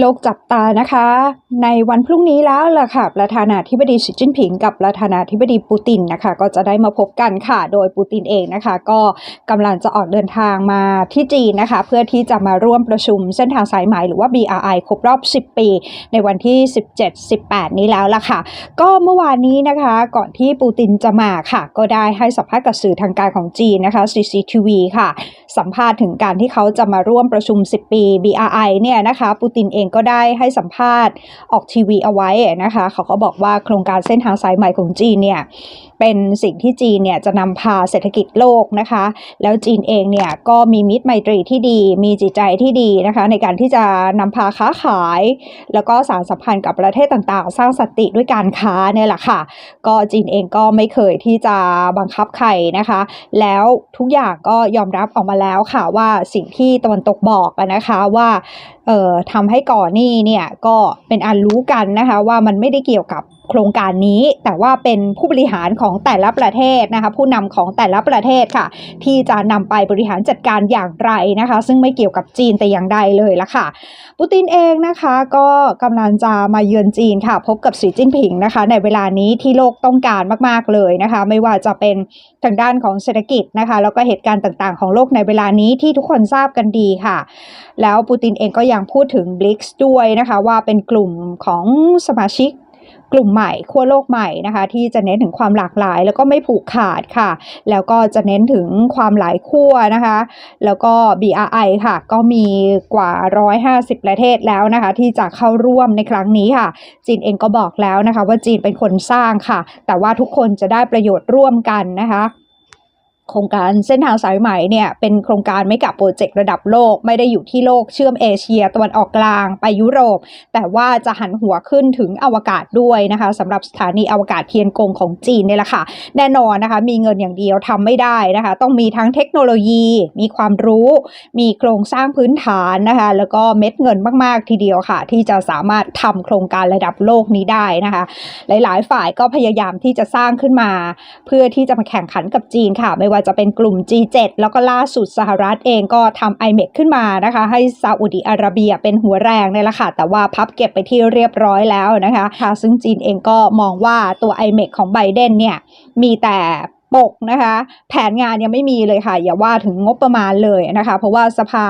โลกจับตานะคะ ในวันพรุ่งนี้แล้วล่ะค่ะ ประธานาธิบดีสีจิ้นผิงกับประธานาธิบดีปูตินนะคะ ก็จะได้มาพบกันค่ะ โดยปูตินเองนะคะ ก็กำลังจะออกเดินทางมาที่จีนนะคะ เพื่อที่จะมาร่วมประชุมเส้นทางสายไหมหรือว่า BRI ครบรอบ 10 ปี ในวันที่ 17-18 นี้แล้วล่ะค่ะ ก็เมื่อวานนี้นะคะ ก่อนที่ปูตินจะมาค่ะ ก็ได้ให้สัมภาษณ์กับสื่อทางการของจีนนะคะ CCTV ค่ะ สัมภาษณ์ถึงการที่เขาจะมาร่วมประชุม 10 ปี BRI เนี่ยนะคะปูตินเองก็ได้ให้สัมภาษณ์ออกทีวีเอาไว้นะคะ เขาก็บอกว่าโครงการเส้นทางสายใหม่ของจีนเนี่ยเป็นสิ่งที่จีนเนี่ยจะนำพาเศรษฐกิจโลกนะคะ แล้วจีนเองเนี่ยก็มีมิตรไมตรีที่ดี มีจิตใจที่ดีนะคะ ในการที่จะนำพาค้าขาย แล้วก็สารสัมพันธ์กับประเทศต่างๆ สร้างสติด้วยการค้าเนี่ยแหละค่ะ ก็จีนเองก็ไม่เคยที่จะบังคับใครนะคะ แล้วทุกอย่างก็ยอมรับออกมาแล้วค่ะว่าสิ่งที่ตะวันตกบอกนะคะว่าเอ่อทำให้ก่อนหนี้เนี่ยก็เป็นอันรู้กันนะคะว่ามันไม่ได้เกี่ยวกับ โครงการนี้แต่ว่าเป็นผู้บริหารของแต่ละประเทศนะคะผู้นำของแต่ละประเทศค่ะ ที่จะนำไปบริหารจัดการอย่างไรนะคะ ซึ่งไม่เกี่ยวกับจีนแต่อย่างใดเลยละค่ะ ปูตินเองนะคะก็กำลังจะมาเยือนจีนค่ะ พบกับสีจิ้นผิงนะคะ ในเวลานี้ที่โลกต้องการมากๆเลยนะคะ ไม่ว่าจะเป็นทางด้านของเศรษฐกิจนะคะ แล้วก็เหตุการณ์ต่างๆ ของโลกในเวลานี้ที่ทุกคนทราบกันดีค่ะ แล้วปูตินเองก็ยังพูดถึง b r i c s ด้วยนะคะ ว่าเป็นกลุ่มของสมาชิก กลุ่มใหม่ขั้วโลกใหม่นะคะ ที่จะเน้นถึงความหลากหลาย แล้วก็ไม่ผูกขาดค่ะ แล้วก็จะเน้นถึงความหลายขั้วนะคะ แล้วก็ BRI ค่ะ ก็มีกว่า 150 ประเทศแล้วนะคะ ที่จะเข้าร่วมในครั้งนี้ค่ะ จีนเองก็บอกแล้วนะคะ ว่าจีนเป็นคนสร้างค่ะ แต่ว่าทุกคนจะได้ประโยชน์ร่วมกันนะคะ โครงการเส้นทางสายไหมเนี่ยเป็นโครงการไม่กับโปรเจกต์ระดับโลกไม่ได้อยู่ที่โลกเชื่อมเอเชียตะวันออกกลางไปยุโรป แต่ว่าจะหันหัวขึ้นถึงอวกาศด้วยนะคะสำหรับสถานีอวกาศเทียนกงของจีนเนี่ยแหละค่ะ แน่นอนนะคะ มีเงินอย่างเดียวทำไม่ได้นะคะ ต้องมีทั้งเทคโนโลยี มีความรู้ มีโครงสร้างพื้นฐานนะคะ แล้วก็เม็ดเงินมากๆ ทีเดียวค่ะ ที่จะสามารถทำโครงการระดับโลกนี้ได้นะคะ หลายๆ ฝ่ายก็พยายามที่จะสร้างขึ้นมา เพื่อที่จะมาแข่งขันกับจีนค่ะไม่ว่าจะเป็นกลุ่ม G7 แล้วก็ล่าสุดสหรัฐเองก็ทำ IMEC ขึ้นมานะคะ ให้ซาอุดิอาระเบียเป็นหัวแรงเนี่ยแหละค่ะแต่ว่าพับเก็บไปที่เรียบร้อยแล้วนะคะค่ะซึ่งจีนเองก็มองว่าตัว IMEC ของไบเดนเนี่ยมีแต่ ปกนะคะ แผนงานยังไม่มีเลยค่ะ อย่าว่าถึงงบประมาณเลยนะคะ เพราะว่าสภา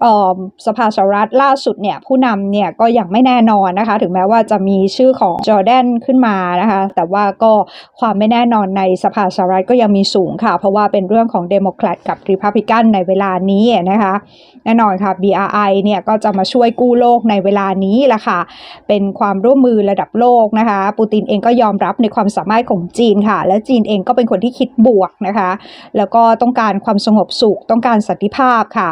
เอ่อสภาสหรัฐล่าสุดเนี่ยผู้นำเนี่ยก็ยังไม่แน่นอนนะคะ ถึงแม้ว่าจะมีชื่อของจอร์แดนขึ้นมานะคะ แต่ว่าก็ความไม่แน่นอนในสภาสหรัฐก็ยังมีสูงค่ะ เพราะว่าเป็นเรื่องของเดโมแครตกับริพับลิกันในเวลานี้นะคะแน่นอนค่ะ BRI เนี่ยก็จะมาช่วยกู้โลกในเวลานี้แหละค่ะ เป็นความร่วมมือระดับโลกนะคะ ปูตินเองก็ยอมรับในความสามารถของจีนค่ะ และจีนเองก็เป็นคนที่คิดบวกนะคะ แล้วก็ต้องการความสงบสุข ต้องการสันติภาพค่ะ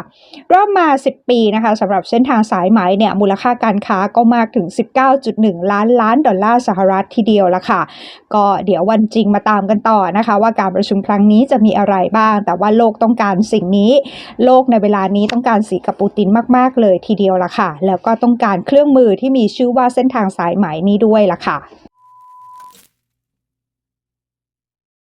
รอบมา 10 ปีนะคะสำหรับเส้นทางสายไหมเนี่ยมูลค่าการค้าก็มากถึง 19.1 ล้านล้านดอลลาร์สหรัฐทีเดียวละค่ะ ก็เดี๋ยววันจริงมาตามกันต่อนะคะ ว่าการประชุมครั้งนี้จะมีอะไรบ้าง แต่ว่าโลกต้องการสิ่งนี้ โลกในเวลานี้ต้องการสีกับปูตินมาก ๆ เลยทีเดียวละค่ะ แล้วก็ต้องการเครื่องมือที่มีชื่อว่าเส้นทางสายไหมนี้ด้วยละค่ะ